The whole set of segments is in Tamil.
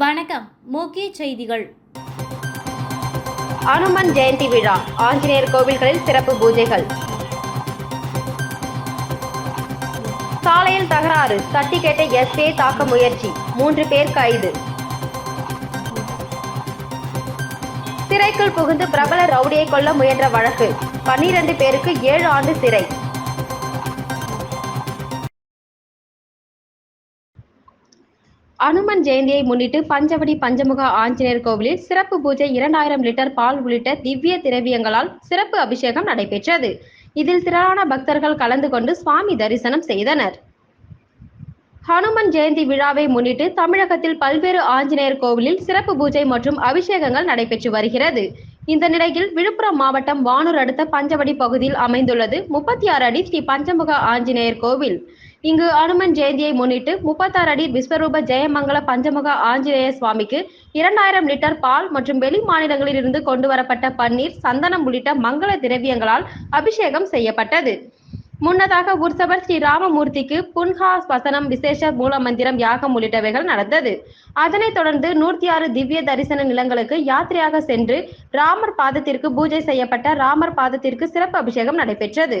வணக்கம் முக்கிய செய்திகள். அனுமன் ஜெயந்தி விழா ஆஞ்சநேயர் கோவில்களில் சிறப்பு பூஜைகள். சாலையில் தகராறு தட்டி கேட்ட எஸ்ஏ தாக்க முயற்சி மூன்று பேர் கைது. சிறைக்குள் புகுந்து பிரபல ரவுடியை கொல்ல முயன்ற வழக்கு பன்னிரண்டு பேருக்கு ஏழு ஆண்டு சிறை. அனுமன் ஜெயந்தியை முன்னிட்டு பஞ்சவடி பஞ்சமுக ஆஞ்சநேயர் கோவிலில் சிறப்பு பூஜை இரண்டாயிரம் லிட்டர் பால் உள்ளிட்ட திவ்ய திரவியங்களால் சிறப்பு அபிஷேகம் நடைபெற்றது. இதில் திரளான பக்தர்கள் கலந்து கொண்டு சுவாமி தரிசனம் செய்தனர். ஹனுமன் ஜெயந்தி விழாவை முன்னிட்டு தமிழகத்தில் பல்வேறு ஆஞ்சநேயர் கோவிலில் சிறப்பு பூஜை மற்றும் அபிஷேகங்கள் நடைபெற்று வருகிறது. இந்த நிலையில் விழுப்புரம் மாவட்டம் வானூர் அடுத்த பஞ்சவடி பகுதியில் அமைந்துள்ளது முப்பத்தி ஆறு அடி ஸ்ரீ பஞ்சமுக ஆஞ்சநேயர் கோவில். இங்கு அனுமன் ஜெயந்தியை முன்னிட்டு முப்பத்தாறு அடி விஸ்வரூப ஜெயமங்கல பஞ்சமுக ஆஞ்சநேய சுவாமிக்கு இரண்டாயிரம் லிட்டர் பால் மற்றும் வெளி மாநிலங்களில் இருந்து கொண்டு வரப்பட்ட பன்னீர் சந்தனம் உள்ளிட்ட மங்கள திரவியங்களால் அபிஷேகம் செய்யப்பட்டது. முன்னதாக உற்சவர் ஸ்ரீ ராமமூர்த்திக்கு புன்ஹா வசனம் விசேஷ மூலமந்திரம் யாகம் உள்ளிட்டவைகள் நடந்தது. அதனைத் தொடர்ந்து நூற்றி ஆறு திவ்ய தரிசன நிலங்களுக்கு யாத்திரையாக சென்று ராமர் பாதத்திற்கு பூஜை செய்யப்பட்ட ராமர் பாதத்திற்கு சிறப்பு அபிஷேகம் நடைபெற்றது.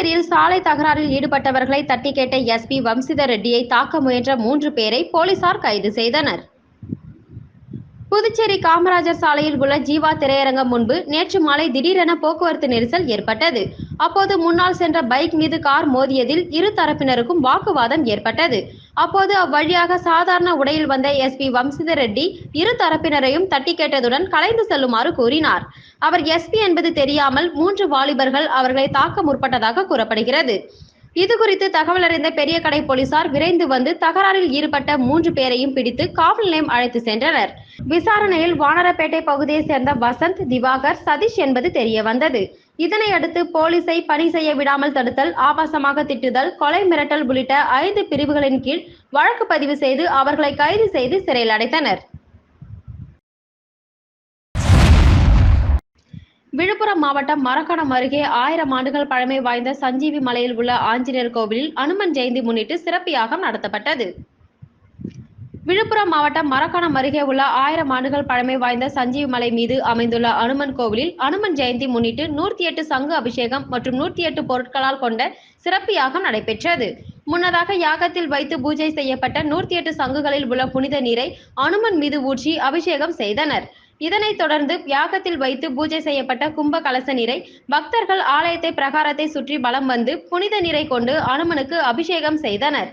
புதுச்சேரியில் சாலை தகராறில் ஈடுபட்டவர்களை தட்டி கேட்ட எஸ்பி வம்சிதர் ரெட்டியை தாக்க முயன்ற மூன்று பேரை போலீசார் கைது செய்தனர். புதுச்சேரி காமராஜர் சாலையில் உள்ள ஜீவா திரையரங்கம் முன்பு நேற்று மாலை திடீரென போக்குவரத்து நெரிசல் ஏற்பட்டது. அப்போது முன்னால் சென்ற பைக் மீது கார் மோதியதில் இரு தரப்பினருக்கும் வாக்குவாதம் ஏற்பட்டது. அப்போது அவ்வழியாக சாதாரண உடையில் வந்த எஸ்பி வம்சிதர் ரெட்டி இரு தரப்பினரையும் தட்டி கேட்டதுடன் கலைந்து செல்லுமாறு கூறினார். அவர் எஸ்பி என்பது தெரியாமல் மூன்று வாலிபர்கள் அவர்களை தாக்க முற்பட்டதாக கூறப்படுகிறது. இது குறித்து தகவல் அறிந்த பெரிய கடை போலீசார் விரைந்து வந்து தகராறில் ஈடுபட்ட மூன்று பேரையும் பிடித்து காவல் நிலையம் அழைத்து சென்றனர். விசாரணையில் வானரப்பேட்டை பகுதியைச் சேர்ந்த வசந்த் திவாகர் சதீஷ் என்பது தெரிய வந்தது இதனையடுத்து போலீசை பணி செய்ய விடாமல் தடுத்தல் ஆபாசமாக திட்டுதல் கொலை மிரட்டல் உள்ளிட்ட ஐந்து பிரிவுகளின் கீழ் வழக்கு பதிவு செய்து அவர்களை கைது செய்து சிறையில் அடைத்தனர். விழுப்புரம் மாவட்டம் மரக்காணம் அருகே ஆயிரம் ஆண்டுகள் பழமை வாய்ந்த சஞ்சீவி மலையில் உள்ள ஆஞ்சநேயர் கோவிலில் அனுமன் ஜெயந்தி முன்னிட்டு சிறப்பு யாகம் நடத்தப்பட்டது. விழுப்புரம் மாவட்டம் மரக்காணம் அருகே உள்ள ஆயிரம் ஆண்டுகள் பழமை வாய்ந்த சஞ்சீவி மலை மீது அமைந்துள்ள அனுமன் கோவிலில் அனுமன் ஜெயந்தி முன்னிட்டு நூற்றி எட்டு சங்கு அபிஷேகம் மற்றும் நூற்றி எட்டு பொருட்களால் கொண்ட சிறப்பு யாகம் நடைபெற்றது. முன்னதாக யாகத்தில் வைத்து பூஜை செய்யப்பட்ட நூற்றி எட்டு சங்குகளில் உள்ள புனித நீரை அனுமன் மீது ஊற்றி அபிஷேகம் செய்தனர். இதனைத் தொடர்ந்து யாகத்தில் வைத்து பூஜை செய்யப்பட்ட கும்ப கலச நீரை பக்தர்கள் ஆலயத்தை பிரகாரத்தை சுற்றி பலம் வந்து புனித நீரை கொண்டு அனுமனுக்கு அபிஷேகம் செய்தனர்.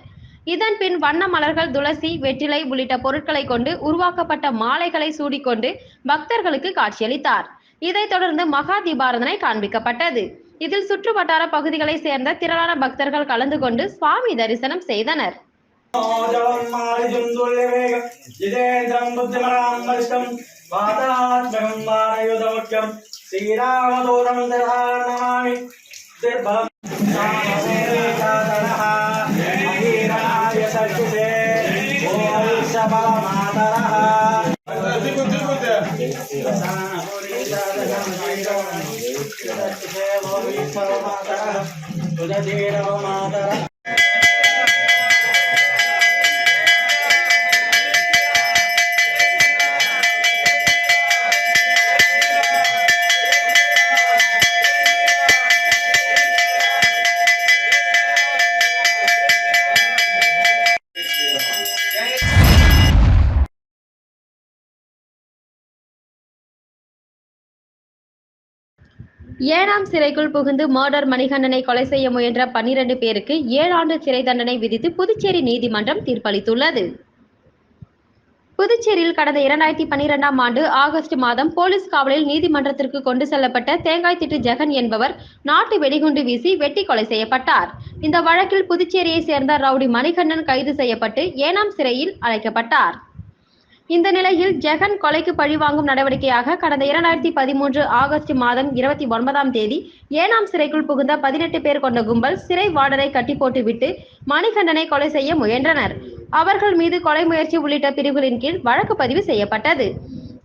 இதன் பின் வண்ண மலர்கள் துளசி வெற்றிலை உள்ளிட்ட பொருட்களை கொண்டு உருவாக்கப்பட்ட மாலைகளை சூடிக்கொண்டு பக்தர்களுக்கு காட்சியளித்தார். இதைத் தொடர்ந்து மகா தீபாரதனை காண்பிக்கப்பட்டது. இதில் சுற்றுவட்டார பகுதிகளைச் சேர்ந்த திரளான பக்தர்கள் கலந்து கொண்டு சுவாமி தரிசனம் செய்தனர். ஜிதேந்திரம் புத்திமராம் வருஷம் పాదాత్మకం వారయుధముఖ్యం శ్రీరామదూతం దధామి దుర్భవం మాతర ஏனாம் சிறைக்குள் புகுந்து மர்டர் மணிகண்டனை கொலை செய்ய முயன்ற பன்னிரண்டு பேருக்கு ஏழாண்டு சிறை தண்டனை விதித்து புதுச்சேரி நீதிமன்றம் தீர்ப்பளித்துள்ளது. புதுச்சேரியில் கடந்த இரண்டாயிரத்தி பன்னிரெண்டாம் ஆண்டு ஆகஸ்ட் மாதம் போலீஸ் காவலில் நீதிமன்றத்திற்கு கொண்டு செல்லப்பட்ட தேங்காய் திட்டு ஜெகன் என்பவர் நாட்டு வெடிகுண்டு வீசி வெட்டி கொலை செய்யப்பட்டார். இந்த வழக்கில் புதுச்சேரியை சேர்ந்த ரவுடி மணிகண்ணன் கைது செய்யப்பட்டு ஏனாம் சிறையில் அழைக்கப்பட்டார் இந்த நிலையில் ஜெகன் கொலைக்கு பழிவாங்கும் நடவடிக்கையாக கடந்த இரண்டாயிரத்தி பதிமூன்று ஆகஸ்ட் மாதம் இருபத்தி ஒன்பதாம் தேதி ஏனாம் சிறைக்குள் புகுந்த பதினெட்டு பேர் கொண்ட கும்பல் சிறை வார்டரை கட்டி போட்டுவிட்டு மணிகண்டனை கொலை செய்ய முயன்றனர். அவர்கள் மீது கொலை முயற்சி உள்ளிட்ட பிரிவுகளின் கீழ் வழக்கு பதிவு செய்யப்பட்டது.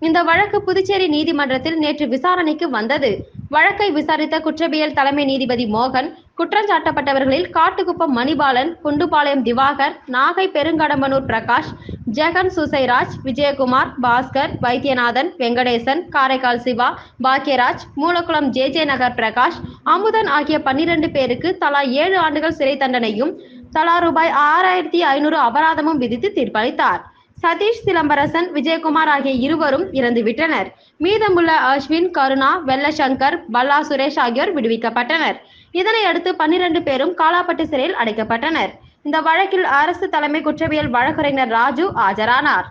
இந்த வழக்கு புதுச்சேரி நீதிமன்றத்தில் நேற்று விசாரணைக்கு வந்தது. வழக்கை விசாரித்த குற்றவியல் தலைமை நீதிபதி மோகன் குற்றஞ்சாட்டப்பட்டவர்களில் காட்டுக்குப்பம் மணிபாலன் குண்டுபாளையம் திவாகர் நாகை பெருங்கடம்பனூர் பிரகாஷ் ஜெகன் சுசைராஜ் விஜயகுமார் பாஸ்கர் வைத்தியநாதன் வெங்கடேசன் காரைக்கால் சிவா பாக்யராஜ் மூலக்குளம் ஜே ஜே நகர் பிரகாஷ் அமுதன் ஆகிய பன்னிரண்டு பேருக்கு தலா ஏழு ஆண்டுகள் சிறை தண்டனையும் தலா ரூபாய் ஆறாயிரத்தி ஐநூறு அபராதமும் விதித்து தீர்ப்பளித்தார். சதீஷ் சிலம்பரசன் விஜயகுமார் ஆகிய இருவரும் இறந்துவிட்டனர் மீதமுள்ள அஸ்வின் கருணா வெள்ளசங்கர் பல்லா சுரேஷ் ஆகியோர் விடுவிக்கப்பட்டனர். இதனையடுத்து பன்னிரண்டு பேரும் காலாப்பட்டு சிறையில் அடைக்கப்பட்டனர். இந்த வழக்கில் அரசு தலைமை குற்றவியல் வழக்கறிஞர் ராஜு ஆஜரானார்.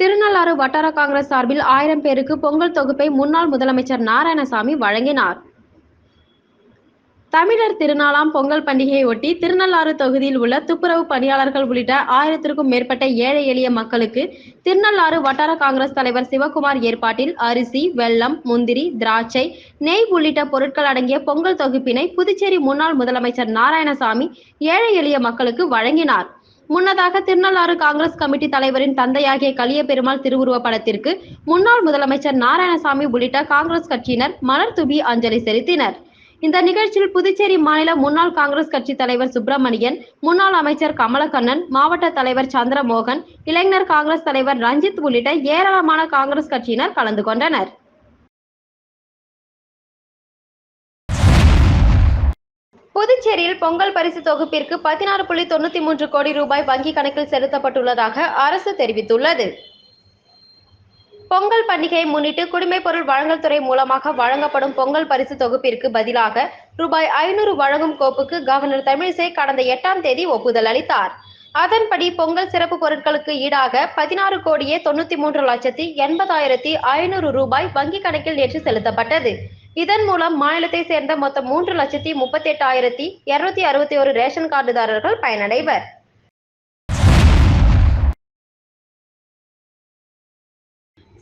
திருநள்ளாறு வட்டார காங்கிரஸ் சார்பில் ஆயிரம் பேருக்கு பொங்கல் தொகுப்பை முன்னாள் முதலமைச்சர் நாராயணசாமி வழங்கினார். தமிழர் திருநாளாம் பொங்கல் பண்டிகையை ஒட்டி திருநள்ளாறு தொகுதியில் உள்ள துப்புரவு பணியாளர்கள் உள்ளிட்ட ஆயிரத்திற்கும் மேற்பட்ட ஏழை எளிய மக்களுக்கு திருநள்ளாறு வட்டார காங்கிரஸ் தலைவர் சிவகுமார் ஏற்பாட்டில் அரிசி வெல்லம் முந்திரி திராட்சை நெய் உள்ளிட்ட பொருட்கள் அடங்கிய பொங்கல் தொகுப்பினை புதுச்சேரி முன்னாள் முதலமைச்சர் நாராயணசாமி ஏழை எளிய மக்களுக்கு வழங்கினார். முன்னதாக திருநள்ளாறு காங்கிரஸ் கமிட்டி தலைவரின் தந்தையாகிய கலிய பெருமாள் திருவுருவ படத்திற்கு முன்னாள் முதலமைச்சர் நாராயணசாமி உள்ளிட்ட காங்கிரஸ் கட்சியினர் மலர் தூவி அஞ்சலி செலுத்தினர். இந்த நிகழ்ச்சியில் புதுச்சேரி மாநில முன்னாள் காங்கிரஸ் கட்சி தலைவர் சுப்பிரமணியன் முன்னாள் அமைச்சர் கமலக்கண்ணன் மாவட்ட தலைவர் சந்திரமோகன் இளைஞர் காங்கிரஸ் தலைவர் ரஞ்சித் உள்ளிட்ட ஏராளமான காங்கிரஸ் கட்சியினர் கலந்து கொண்டனர். புதுச்சேரியில் பொங்கல் பரிசு தொகுப்பிற்கு பதினாறு புள்ளி தொண்ணூத்தி மூன்று கோடி ரூபாய் வங்கி கணக்கில் செலுத்தப்பட்டுள்ளதாக அரசு தெரிவித்துள்ளது. பொங்கல் பண்டிகையை முன்னிட்டு குடிமைப் பொருள் வழங்கல் துறை மூலமாக வழங்கப்படும் பொங்கல் பரிசு தொகுப்பிற்கு பதிலாக ரூபாய் ஐநூறு வழங்கும் கோப்புக்கு கவர்னர் தமிழிசை கடந்த எட்டாம் தேதி ஒப்புதல் அளித்தார். அதன்படி பொங்கல் சிறப்பு பொருட்களுக்கு ஈடாக பதினாறு கோடியே தொண்ணூத்தி மூன்று லட்சத்தி எண்பதாயிரத்தி ஐநூறு ரூபாய் வங்கி கணக்கில் நேற்று செலுத்தப்பட்டது. இதன் மூலம் மாநிலத்தை சேர்ந்த மொத்தம் மூன்று லட்சத்தி முப்பத்தி எட்டாயிரத்தி இருநூத்தி அறுபத்தி ஒரு ரேஷன் கார்டுதாரர்கள் பயனடைவர்.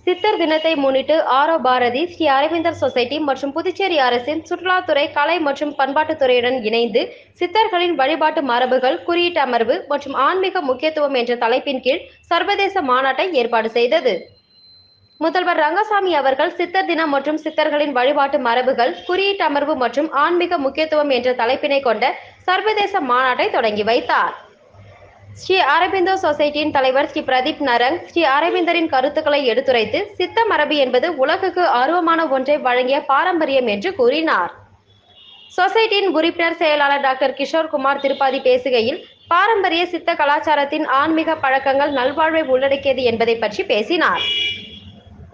சித்தர் தினத்தை முன்னிட்டு ஆரோ பாரதி ஸ்ரீ அரவிந்தர் சொசைட்டி மற்றும் புதுச்சேரி அரசின் சுற்றுலாத்துறை கலை மற்றும் பண்பாட்டுத்துறையுடன் இணைந்து சித்தர்களின் வழிபாட்டு மரபுகள் குறியீட்டு அமர்வு மற்றும் ஆன்மீக முக்கியத்துவம் என்ற தலைப்பின் கீழ் சர்வதேச மாநாட்டை ஏற்பாடு செய்தது. முதல்வர் ரங்கசாமி அவர்கள் சித்தர் தினம் மற்றும் சித்தர்களின் வழிபாட்டு மரபுகள் குறியீட்டு அமர்வு மற்றும் ஆன்மீக முக்கியத்துவம் என்ற தலைப்பினை கொண்ட சர்வதேச மாநாட்டை தொடங்கி வைத்தார். ஸ்ரீ அரவிந்தோ சொசைட்டியின் தலைவர் ஸ்ரீ பிரதீப் நரங் ஸ்ரீ அரவிந்தரின் கருத்துக்களை எடுத்துரைத்து சித்த மரபு என்பது உலகுக்கு ஆர்வமான ஒன்றை வழங்கிய பாரம்பரியம் என்று கூறினார். சொசைட்டியின் உறுப்பினர் செயலாளர் டாக்டர் கிஷோர் குமார் திருப்பாதி பேசுகையில் பாரம்பரிய சித்த கலாச்சாரத்தின் ஆன்மீக பழக்கங்கள் நல்வாழ்வை உள்ளடக்கியது என்பதை பற்றி பேசினார்.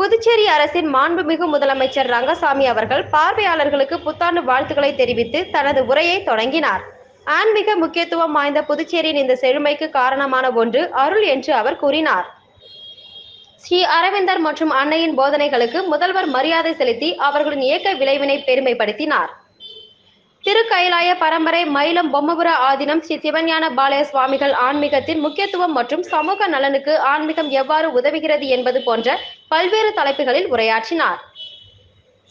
புதுச்சேரி அரசின் மாண்புமிகு முதலமைச்சர் ரங்கசாமி அவர்கள் பார்வையாளர்களுக்கு புத்தாண்டு வாழ்த்துக்களை தெரிவித்து தனது உரையை தொடங்கினார். ஆன்மீக முக்கியத்துவம் வாய்ந்த புதுச்சேரியின் இந்த செழுமைக்கு காரணமான ஒன்று அருள் என்று அவர் கூறினார். ஸ்ரீ அரவிந்தர் மற்றும் அன்னையின் போதனைகளுக்கு முதல்வர் மரியாதை செலுத்தி அவர்களின் இயக்க விளைவினை பெருமைப்படுத்தினார். திருக்கயிலாய பரம்பரை மயிலம் பொம்மபுர ஆதீனம் ஸ்ரீ சிவஞான பாலய சுவாமிகள் ஆன்மீகத்தின் முக்கியத்துவம் மற்றும் சமூக நலனுக்கு ஆன்மீகம் எவ்வாறு உதவுகிறது என்பது போன்ற பல்வேறு தலைப்புகளில் உரையாற்றினார்.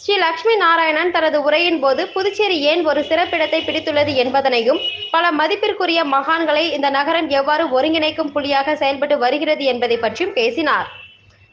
ஸ்ரீ லட்சுமி நாராயணன் தனது உரையின் போது புதுச்சேரி ஏன் ஒரு சிறப்பிடத்தை பிடித்துள்ளது என்பதனையும் பல மதிப்பிற்குரிய மகான்களை இந்த நகரம் எவ்வாறு ஒருங்கிணைக்கும் புள்ளியாக செயல்பட்டு வருகிறது என்பதை பற்றியும் பேசினார்.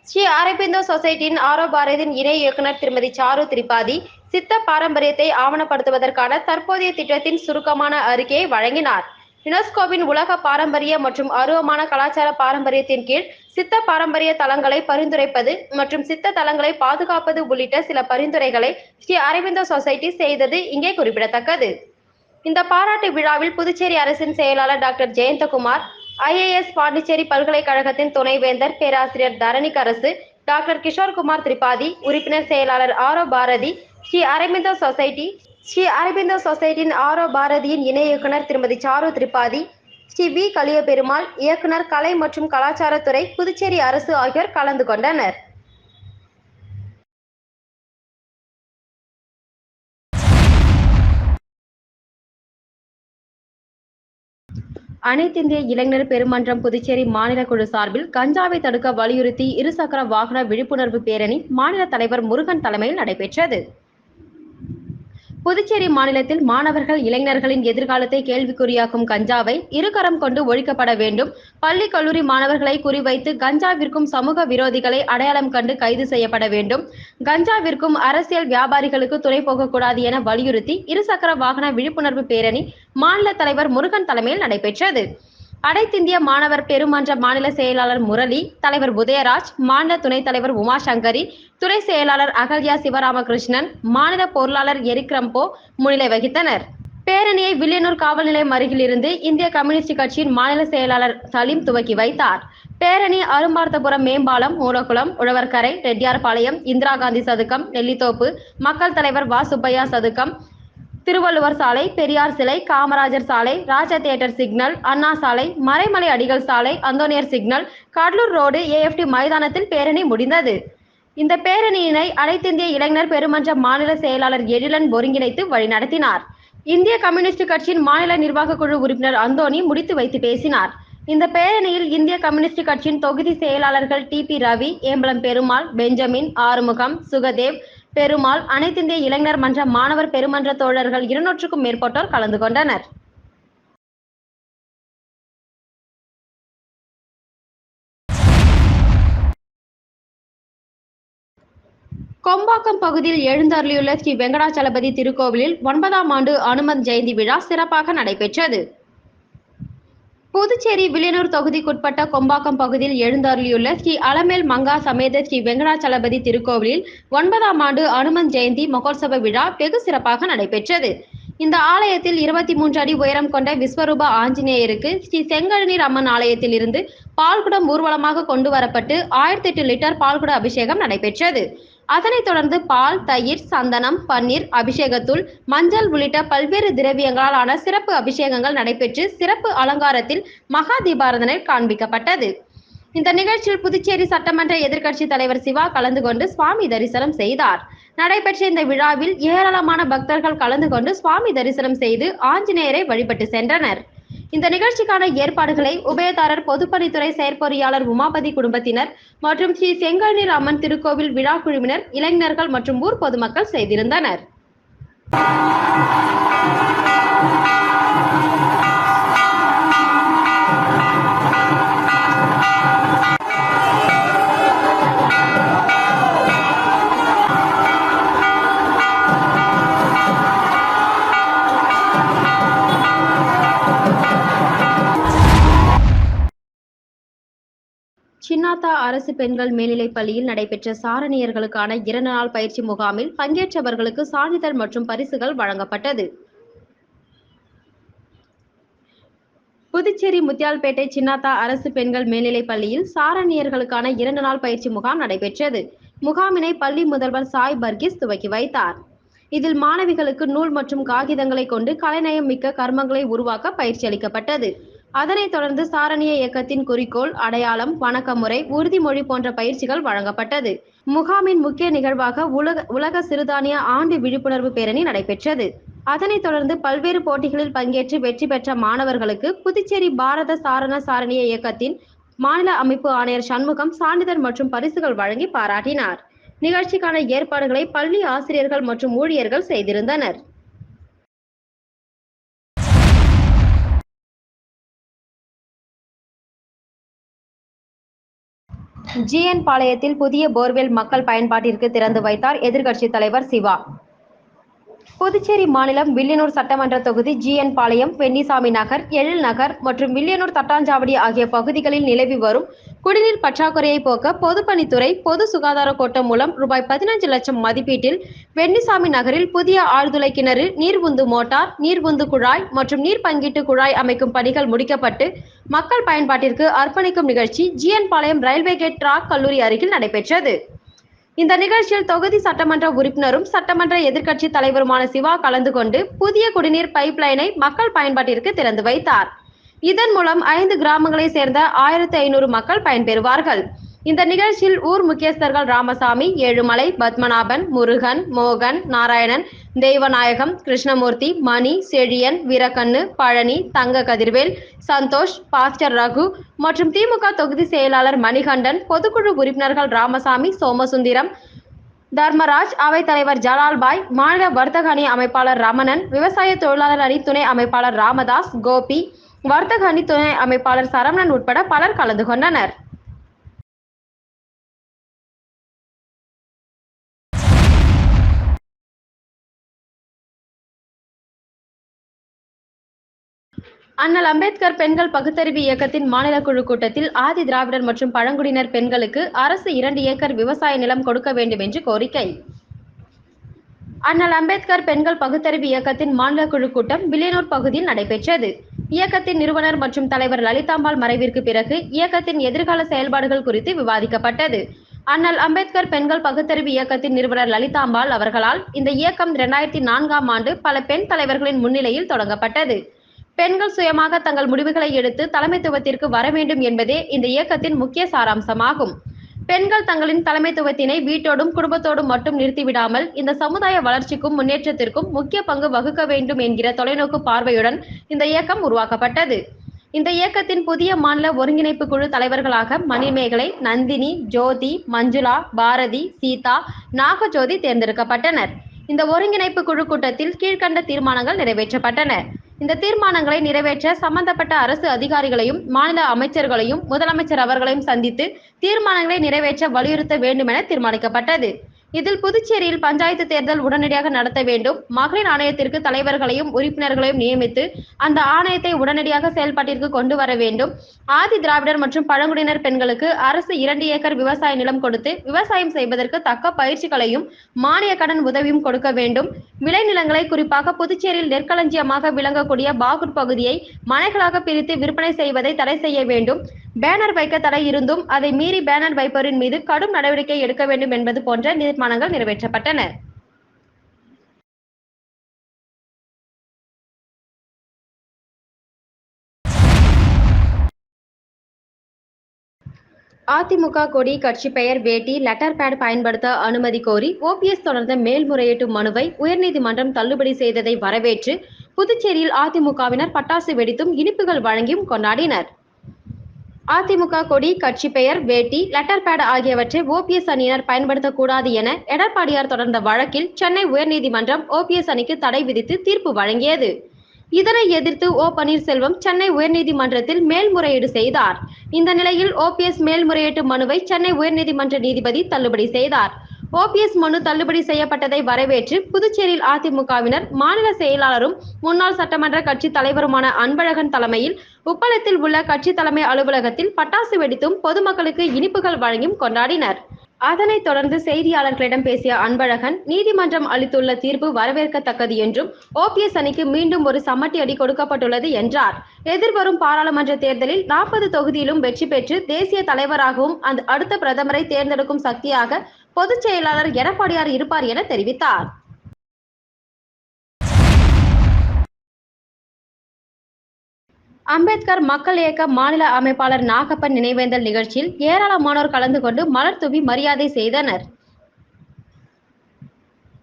ஸ்ரீ அரபிந்தோ சொசைட்டியின் ஆரோ பாரதியின் இணை இயக்குனர் திருமதி சாரு திரிபாதி சித்த பாரம்பரியத்தை ஆவணப்படுத்துவதற்கான தற்போதைய திட்டத்தின் சுருக்கமான அறிக்கையை வழங்கினார். யுனெஸ்கோவின் உலக பாரம்பரிய மற்றும் அருவமான கலாச்சார பாரம்பரியத்தின் கீழ் சித்த பாரம்பரிய தலங்களை பரிந்துரைப்பது மற்றும் சித்த தலங்களை பாதுகாப்பது உள்ளிட்ட சில பரிந்துரைகளை ஸ்ரீ அரவிந்தோ சொசைட்டி செய்தது இங்கே குறிப்பிடத்தக்கது. இந்த பாராட்டு விழாவில் புதுச்சேரி அரசின் செயலாளர் டாக்டர் ஜெயந்தகுமார் ஐஏஎஸ் பாண்டிச்சேரி பல்கலைக்கழகத்தின் துணைவேந்தர் பேராசிரியர் தரணிகரசு டாக்டர் கிஷோர்குமார் திரிபாதி உறுப்பினர் செயலாளர் ஆரோ பாரதி ஸ்ரீ அரவிந்தோ சொசைட்டி ஸ்ரீ அரபிந்தோ சொசைட்டியின் ஆரோ பாரதியின் இணை இயக்குனர் திருமதி சாரு திரிபாதி ஸ்ரீ வி கலியபெருமாள் இயக்குனர் கலை மற்றும் கலாச்சாரத்துறை புதுச்சேரி அரசு ஆகியோர் கலந்து கொண்டனர். அனைத்திந்திய இளைஞர் பெருமன்றம் புதுச்சேரி மாநில குழு சார்பில் கஞ்சாவை தடுக்க வலியுறுத்தி இருசக்கர வாகன விழிப்புணர்வு பேரணி மாநில தலைவர் முருகன் தலைமையில் நடைபெற்றது. புதுச்சேரி மாநிலத்தில் மாணவர்கள் இளைஞர்களின் எதிர்காலத்தை கேள்விக்குறியாக்கும் கஞ்சாவை இருகரம் கொண்டு ஒழிக்கப்பட வேண்டும். பள்ளி கல்லூரி மாணவர்களை குறிவைத்து கஞ்சா விற்கும் சமூக விரோதிகளை அடையாளம் கண்டு கைது செய்யப்பட வேண்டும். கஞ்சா விற்கும் அரசியல் வியாபாரிகளுக்கு துணை போகக்கூடாது என வலியுறுத்தி இருசக்கர வாகன விழிப்புணர்வு பேரணி மாநில தலைவர் முருகன் தலைமையில் நடைபெற்றது. அனைத்திந்திய மாணவர் பெருமன்ற மாநில செயலாளர் முரளி தலைவர் உதயராஜ் மாநில துணைத் தலைவர் உமாசங்கரி துணை செயலாளர் அகல்யா சிவராமகிருஷ்ணன் மாநில பொருளாளர் எரிக்ரம்போ முன்னிலை வகித்தனர். பேரணியை வில்லியனூர் காவல் நிலையம் அருகிலிருந்து இந்திய கம்யூனிஸ்ட் கட்சியின் மாநில செயலாளர் சலீம் துவக்கி வைத்தார். பேரணி அரும்பார்த்தபுரம் மேம்பாலம் மூலக்குளம் உழவர்கரை ரெட்டியார்பாளையம் இந்திரா காந்தி சதுக்கம் நெல்லித்தோப்பு மக்கள் தலைவர் வா சுப்பையா சதுக்கம் திருவள்ளுவர் சாலை பெரியார் சிலை காமராஜர் சாலை ராஜா தியேட்டர் சிக்னல் அண்ணா சாலை மறைமலை அடிகள் சாலை Anthoniyar signal Cuddalore road AFT மைதானத்தில் பேரணி முடிந்தது. இந்த பேரணியினை அனைத்திந்திய இளைஞர் பெருமன்ற மாநில செயலாளர் எழிலன் ஒருங்கிணைத்து வழிநடத்தினார். இந்திய கம்யூனிஸ்ட் கட்சியின் மாநில நிர்வாக குழு உறுப்பினர் அந்தோனி முடித்து வைத்து பேசினார். இந்த பேரணியில் இந்திய கம்யூனிஸ்ட் கட்சியின் தொகுதி செயலாளர்கள் T P Ravi Embalam Perumal Benjamin Arumugam Sukhdev Perumal அனைத்திந்திய இளைஞர் மன்ற மாணவர் பெருமன்ற தோழர்கள் இருநூற்றுக்கும் மேற்பட்டோர் கலந்து கொண்டனர். கொம்பாக்கம் பகுதியில் எழுந்தருளியுள்ள ஸ்ரீ வெங்கடாச்சலபதி திருக்கோவிலில் ஒன்பதாம் ஆண்டு அனுமன் ஜெயந்தி விழா சிறப்பாக நடைபெற்றது. புதுச்சேரி வில்லியனூர் தொகுதிக்குட்பட்ட கொம்பாக்கம் பகுதியில் எழுந்தருளியுள்ள ஸ்ரீ அலமேல் மங்கா சமேத ஸ்ரீ வெங்கடாச்சலபதி திருக்கோவிலில் ஒன்பதாம் ஆண்டு அனுமன் ஜெயந்தி மகோத்சவ விழா வெகு சிறப்பாக நடைபெற்றது. இந்த ஆலயத்தில் இருபத்தி மூன்று அடி உயரம் கொண்ட விஸ்வரூப ஆஞ்சநேயருக்கு ஸ்ரீ செங்கழநீர் அம்மன் ஆலயத்தில் இருந்து பால்குடம் ஊர்வலமாக கொண்டு வரப்பட்டு ஆயிரத்தி எட்டு லிட்டர் பால்குட அபிஷேகம் நடைபெற்றது. அதனைத் தொடர்ந்து பால் தயிர் சந்தனம் பன்னீர் அபிஷேகத்துள் மஞ்சள் உள்ளிட்ட பல்வேறு திரவியங்களால் ஆன சிறப்பு அபிஷேகங்கள் நடைபெற்று சிறப்பு அலங்காரத்தில் மகா தீபாரதனை காண்பிக்கப்பட்டது. இந்த நிகழ்ச்சியில் புதுச்சேரி சட்டமன்ற எதிர்க்கட்சி தலைவர் சிவா கலந்து கொண்டு சுவாமி தரிசனம் செய்தார். நடைபெற்ற இந்த விழாவில் ஏராளமான பக்தர்கள் கலந்து கொண்டு சுவாமி தரிசனம் செய்து ஆஞ்சநேயரை வழிபட்டு சென்றனர். இந்த நிகழ்ச்சிக்கான ஏற்பாடுகளை உபயதாரர் பொதுப்பணித்துறை செயற்பொறியாளர் உமாபதி குடும்பத்தினர் மற்றும் ஸ்ரீ செங்கல்நீர் அம்மன் திருக்கோவில் விழா குழுவினர் இளைஞர்கள் மற்றும் ஊர் பொதுமக்கள் செய்திருந்தனர். அரசு பெண்கள் மேல்நிலைப் பள்ளியில் நடைபெற்ற சாரணியர்களுக்கான இரண்டு நாள் பயிற்சி முகாமில் பங்கேற்றவர்களுக்கு சான்றிதழ் மற்றும் பரிசுகள் வழங்கப்பட்டது. புதுச்சேரி முத்தியால்பேட்டை சின்னாத்தா அரசு பெண்கள் மேல்நிலைப் பள்ளியில் சாரணியர்களுக்கான இரண்டு நாள் பயிற்சி முகாம் நடைபெற்றது. முகாமினை பள்ளி முதல்வர் சாய் பர்கிஸ் துவக்கி வைத்தார். இதில் மாணவிகளுக்கு நூல் மற்றும் காகிதங்களை கொண்டு கலைநயம் மிக்க கர்மங்களை உருவாக்க பயிற்சி அளிக்கப்பட்டது. அதனைத் தொடர்ந்து சாரணிய இயக்கத்தின் குறிக்கோள் அடையாளம் வணக்கமுறை உறுதிமொழி போன்ற பயிற்சிகள் வழங்கப்பட்டது. முகாமின் முக்கிய நிகழ்வாக உலக உலக சிறுதானிய ஆண்டு விழிப்புணர்வு பேரணி நடைபெற்றது. அதனைத் தொடர்ந்து பல்வேறு போட்டிகளில் பங்கேற்று வெற்றி பெற்ற மாணவர்களுக்கு புதுச்சேரி பாரத சாரண சாரணிய இயக்கத்தின் மாநில அமைப்பு ஆணையர் சண்முகம் சான்றிதழ் மற்றும் பரிசுகள் வழங்கி பாராட்டினார். நிகழ்ச்சிக்கான ஏற்பாடுகளை பள்ளி ஆசிரியர்கள் மற்றும் ஊழியர்கள் செய்திருந்தனர். ஜிஎன் பாளையத்தில் புதிய போர்வெல் மக்கள் பயன்பாட்டிற்கு திறந்து வைத்தார் எதிர்க்கட்சித் தலைவர் சிவா. புதுச்சேரி மாநிலம் வில்லியனூர் சட்டமன்ற தொகுதி ஜிஎன் பாளையம் வெண்ணிசாமி நகர் எழில் நகர் மற்றும் வில்லியனூர் தட்டாஞ்சாவடி ஆகிய பகுதிகளில் நிலவி வரும் குடிநீர் பற்றாக்குறையை போக்க பொதுப்பணித்துறை பொது சுகாதார கோட்டம் மூலம் ரூபாய் பதினஞ்சு லட்சம் மதிப்பீட்டில் வெண்ணிசாமி நகரில் புதிய ஆழ்துளை கிணறு நீர்வுந்து மோட்டார் நீர்வுந்து குழாய் மற்றும் நீர் பங்கீட்டு குழாய் அமைக்கும் பணிகள் முடிக்கப்பட்டு மக்கள் பயன்பாட்டிற்கு அர்ப்பணிக்கும் நிகழ்ச்சி GN Palayam railway gate track கல்லூரி அருகில் நடைபெற்றது. இந்த நிகழ்ச்சியில் தொகுதி சட்டமன்ற உறுப்பினரும் சட்டமன்ற எதிர்க்கட்சி தலைவருமான சிவா கலந்து கொண்டு புதிய குடிநீர் பைப் லைனை மக்கள் பயன்பாட்டிற்கு திறந்து வைத்தார். இதன் மூலம் ஐந்து கிராமங்களை சேர்ந்த ஆயிரத்தி ஐநூறு மக்கள் பயன்பெறுவார்கள். இந்த நிகழ்ச்சியில் ஊர் முக்கியஸ்தர்கள் ராமசாமி ஏழுமலை பத்மநாபன் முருகன் மோகன் நாராயணன் தெய்வநாயகம் கிருஷ்ணமூர்த்தி மணி செழியன் வீரக்கண்ணு பழனி தங்க கதிர்வேல் சந்தோஷ் பாஸ்டர் ரகு மற்றும் திமுக தொகுதி செயலாளர் மணிகண்டன் பொதுக்குழு உறுப்பினர்கள் ராமசாமி சோமசுந்தரம் தர்மராஜ் அவைத்தலைவர் ஜலால்பாய் மாநில வர்த்தக அணி அமைப்பாளர் ரமணன் விவசாய தொழிலாளர் அணி துணை அமைப்பாளர் ராமதாஸ் கோபி வர்த்தக அணி துணை அமைப்பாளர் சரவணன் உட்பட பலர் கலந்து கொண்டனர். அண்ணல் அம்பேத்கர் பெண்கள் பகுத்தறிவு இயக்கத்தின் மாநில குழு கூட்டத்தில் ஆதி திராவிடர் மற்றும் பழங்குடியினர் பெண்களுக்கு அரசு இரண்டு ஏக்கர் விவசாய நிலம் கொடுக்க வேண்டும் என்று கோரிக்கை. அண்ணல் அம்பேத்கர் பெண்கள் பகுத்தறிவு இயக்கத்தின் மாநில குழு கூட்டம் வில்லியனூர் பகுதியில் நடைபெற்றது. இயக்கத்தின் நிறுவனர் மற்றும் தலைவர் லலிதாம்பாள் மறைவிற்கு பிறகு இயக்கத்தின் எதிர்கால செயல்பாடுகள் குறித்து விவாதிக்கப்பட்டது. அண்ணல் அம்பேத்கர் பெண்கள் பகுத்தறிவு இயக்கத்தின் நிறுவனர் லலிதாம்பாள் அவர்களால் இந்த இயக்கம் இரண்டாயிரத்தி நான்காம் ஆண்டு பல பெண் தலைவர்களின் முன்னிலையில் தொடங்கப்பட்டது. பெண்கள் சுயமாக தங்கள் முடிவுகளை எடுத்து தலைமைத்துவத்திற்கு வர வேண்டும் என்பதே இந்த இயக்கத்தின் முக்கிய சாராம்சமாகும். பெண்கள் தங்களின் தலைமைத்துவத்தினை வீட்டோடும் குடும்பத்தோடும் மட்டும் நிறுத்திவிடாமல் இந்த சமுதாய வளர்ச்சிக்கும் முன்னேற்றத்திற்கும் முக்கிய பங்கு வகுக்க வேண்டும் என்கிற தொலைநோக்கு பார்வையுடன் இந்த இயக்கம் உருவாக்கப்பட்டது. இந்த இயக்கத்தின் புதிய மாநில ஒருங்கிணைப்பு குழு தலைவர்களாக மணிமேகலை நந்தினி ஜோதி மஞ்சுளா பாரதி சீதா நாகஜோதி தேர்ந்தெடுக்கப்பட்டனர். இந்த ஒருங்கிணைப்பு குழு கூட்டத்தில் கீழ்க்கண்ட தீர்மானங்கள் நிறைவேற்றப்பட்டன. இந்த தீர்மானங்களை நிறைவேற்ற சம்பந்தப்பட்ட அரசு அதிகாரிகளையும் மாநில அமைச்சர்களையும் முதலமைச்சர் அவர்களையும் சந்தித்து தீர்மானங்களை நிறைவேற்ற வலியுறுத்த வேண்டும் என தீர்மானிக்கப்பட்டது. இதில் புதுச்சேரியில் பஞ்சாயத்து தேர்தல் உடனடியாக நடத்த வேண்டும். மகளிர் ஆணையத்திற்கு தலைவர்களையும் உறுப்பினர்களையும் நியமித்து அந்த ஆணையத்தை உடனடியாக செயல்பாட்டிற்கு கொண்டு வர வேண்டும். ஆதி திராவிடர் மற்றும் பழங்குடியினர் பெண்களுக்கு அரசு இரண்டு ஏக்கர் விவசாய நிலம் கொடுத்து விவசாயம் செய்வதற்கு தக்க பயிற்சிகளையும் மானிய கடன் உதவியும் கொடுக்க வேண்டும். விளைநிலங்களை குறிப்பாக புதுச்சேரியில் நெற்களஞ்சியமாக விளங்கக்கூடிய பாகூர் பகுதியை மனைகளாக பிரித்து விற்பனை செய்வதை தடை செய்ய வேண்டும். பேனர் வைக்க தடை இருந்தும் அதை மீறி பேனர் வைப்பவரின் மீது கடும் நடவடிக்கை எடுக்க வேண்டும் என்பது போன்ற தீர்மானங்கள் நிறைவேற்றப்பட்டன. அதிமுக கொடி கட்சி பெயர் வேட்டி லெட்டர் பேட் பயன்படுத்த அனுமதி கோரி ஓபிஎஸ் தொடர்ந்த மேல்முறையீட்டு மனுவை உயர்நீதிமன்றம் தள்ளுபடி செய்ததை வரவேற்று புதுச்சேரியில் அதிமுகவினர் பட்டாசு வெடித்தும் இனிப்புகள் வழங்கியும் கொண்டாடினர். அதிமுக கொடி கட்சி பெயர் வேட்டி லெட்டர் பேட் ஆகியவற்றை ஓபிஎஸ் அணியினர் பயன்படுத்தக்கூடாது என எடப்பாடியார் தொடர்ந்த வழக்கில் சென்னை உயர்நீதிமன்றம் ஓபிஎஸ் அணிக்கு தடை விதித்து தீர்ப்பு வழங்கியது. இதனை எதிர்த்து ஓ பன்னீர்செல்வம் சென்னை உயர்நீதிமன்றத்தில் மேல்முறையீடு செய்தார். இந்த நிலையில் ஓபிஎஸ் மேல்முறையீட்டு மனுவை சென்னை உயர்நீதிமன்ற நீதிபதி தள்ளுபடி செய்தார். ஓபிஎஸ் மனு தள்ளுபடி செய்யப்பட்டதை வரவேற்று புதுச்சேரியில் அதிமுகவினர் மாநில செயலாளரும் முன்னாள் சட்டமன்ற கட்சி தலைவருமான அன்பழகன் தலைமையில் உப்பளத்தில் உள்ள கட்சி தலைமை அலுவலகத்தில் பட்டாசு வெடித்தும் பொதுமக்களுக்கு இனிப்புகள் வழங்கியும் கொண்டாடினர். அதனைத் தொடர்ந்து செய்தியாளர்களிடம் பேசிய அன்பழகன் நீதிமன்றம் அளித்துள்ள தீர்ப்பு வரவேற்கத்தக்கது என்றும் ஓபிஎஸ் அணிக்கு மீண்டும் ஒரு சமட்டி அடி கொடுக்கப்பட்டுள்ளது என்றார். எதிர்வரும் பாராளுமன்ற தேர்தலில் நாற்பது தொகுதியிலும் வெற்றி பெற்று தேசிய தலைவராகவும் அந்த அடுத்த பிரதமரை தேர்ந்தெடுக்கும் சக்தியாக பொதுச் செயலாளர் எடப்பாடியார் இருப்பார் என தெரிவித்தார். அம்பேத்கர் மக்கள் இயக்க மாநில அமைப்பாளர் நாகப்பன் நினைவேந்தல் நிகழ்ச்சியில் ஏராளமானோர் கலந்து கொண்டு மலர் தூவி மரியாதை செய்தனர்.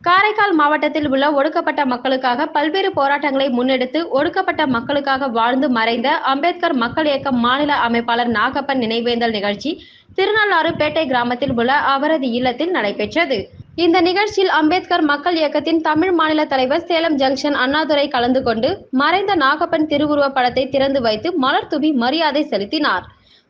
காரைக்கால் மாவட்டத்தில் உள்ள ஒடுக்கப்பட்ட மக்களுக்காக பல்வேறு போராட்டங்களை முன்னெடுத்து ஒடுக்கப்பட்ட மக்களுக்காக வாழ்ந்து மறைந்த அம்பேத்கர் மக்கள் இயக்கம் மாநில அமைப்பாளர் நாகப்பன் நினைவேந்தல் நிகழ்ச்சி திருநள்ளாறு பேட்டை கிராமத்தில் உள்ள அவரது இல்லத்தில் நடைபெற்றது. இந்த நிகழ்ச்சியில் அம்பேத்கர் மக்கள் இயக்கத்தின் தமிழ் மாநில தலைவர் சேலம் ஜங்ஷன் அண்ணாதுரை கலந்து கொண்டு மறைந்த நாகப்பன் திருவுருவ படத்தை திறந்து வைத்து மலர் தூவி மரியாதை செலுத்தினார்.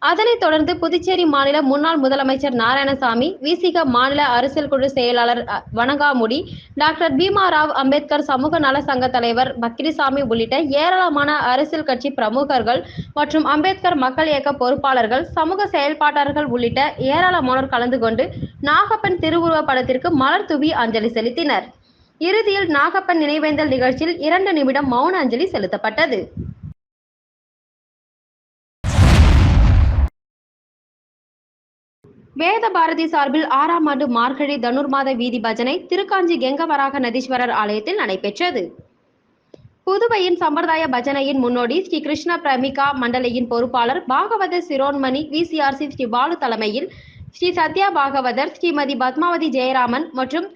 அதனைத் தொடர்ந்து புதுச்சேரி மாநில முன்னாள் முதலமைச்சர் நாராயணசாமி விசிக மாநில அரசியல் குழு செயலாளர் வணங்காமுடி டாக்டர் பீமா ராவ் அம்பேத்கர் சமூக நல சங்க தலைவர் பக்கிரிசாமி உள்ளிட்ட ஏராளமான அரசியல் கட்சி பிரமுகர்கள் மற்றும் அம்பேத்கர் மக்கள் இயக்க பொறுப்பாளர்கள் சமூக செயல்பாட்டாளர்கள் உள்ளிட்ட ஏராளமானோர் கலந்து கொண்டு நாகப்பன் திருவுருவப் படத்திற்கு மலர் தூவி அஞ்சலி செலுத்தினர். இறுதியில் நாகப்பன் நினைவேந்தல் நிகழ்ச்சியில் இரண்டு நிமிடம் மௌன அஞ்சலி செலுத்தப்பட்டது. வேத பாரதி சார்பில் ஆறாம் ஆண்டு மார்கழி தனுர்மாத வீதி பஜனை திருக்காஞ்சி கெங்கவராக நதீஸ்வரர் ஆலயத்தில் நடைபெற்றது. புதுவையின் சம்பிரதாய பஜனையின் முன்னோடி ஸ்ரீ கிருஷ்ண பிரமிகா மண்டலையின் பொறுப்பாளர் பாகவதர் சிரோன்மணி விசிஆர்சி ஸ்ரீ பாலு தலைமையில் ஸ்ரீ சத்யா பாகவதர் ஸ்ரீமதி பத்மாவதி ஜெயராமன் மற்றும்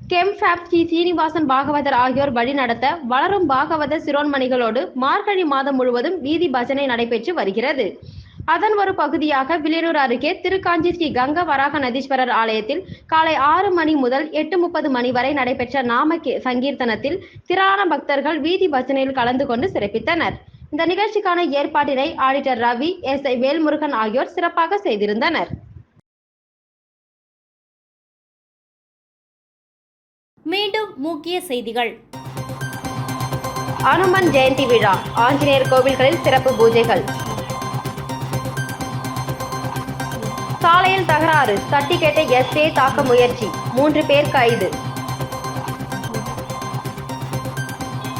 கெம்ஃபேப் ஸ்ரீ சீனிவாசன் பாகவதர் ஆகியோர் வழிநடத்த வளரும் பாகவத சிரோன்மணிகளோடு மார்கழி மாதம் முழுவதும் வீதி பஜனை நடைபெற்று வருகிறது. அதன் ஒரு பகுதியாக வில்லியனூர் அருகே திருக்காஞ்சி ஸ்ரீ கங்க வராக நதீஸ்வரர் ஆலயத்தில் காலை ஆறு மணி முதல் எட்டு முப்பது மணி வரை நடைபெற்ற நாம சங்கீர்த்தனத்தில் திரளான பக்தர்கள் வீதி பஜனையில் கலந்து கொண்டு சிறப்பித்தனர். இந்த நிகழ்ச்சிக்கான ஏற்பாட்டினை auditor Ravi S. I. Velmurugan ஆகியோர் சிறப்பாக செய்திருந்தனர். மீண்டும் முக்கிய செய்திகள். அனுமன் ஜெயந்தி விழா. ஆஞ்சநேயர் கோவில்களில் சிறப்பு பூஜைகள். சாலையில் தகராறு. தட்டி கேட்ட எஸ்ஏ தாக்க முயற்சி. மூன்று பேர் கைது.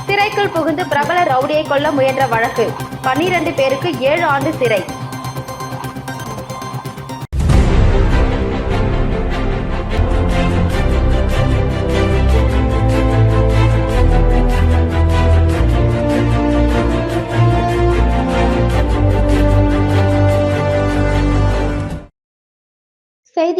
சிறைக்குள் புகுந்து பிரபல ரவுடியை கொல்ல முயன்ற வழக்கு. பன்னிரண்டு பேருக்கு ஏழு ஆண்டு சிறை.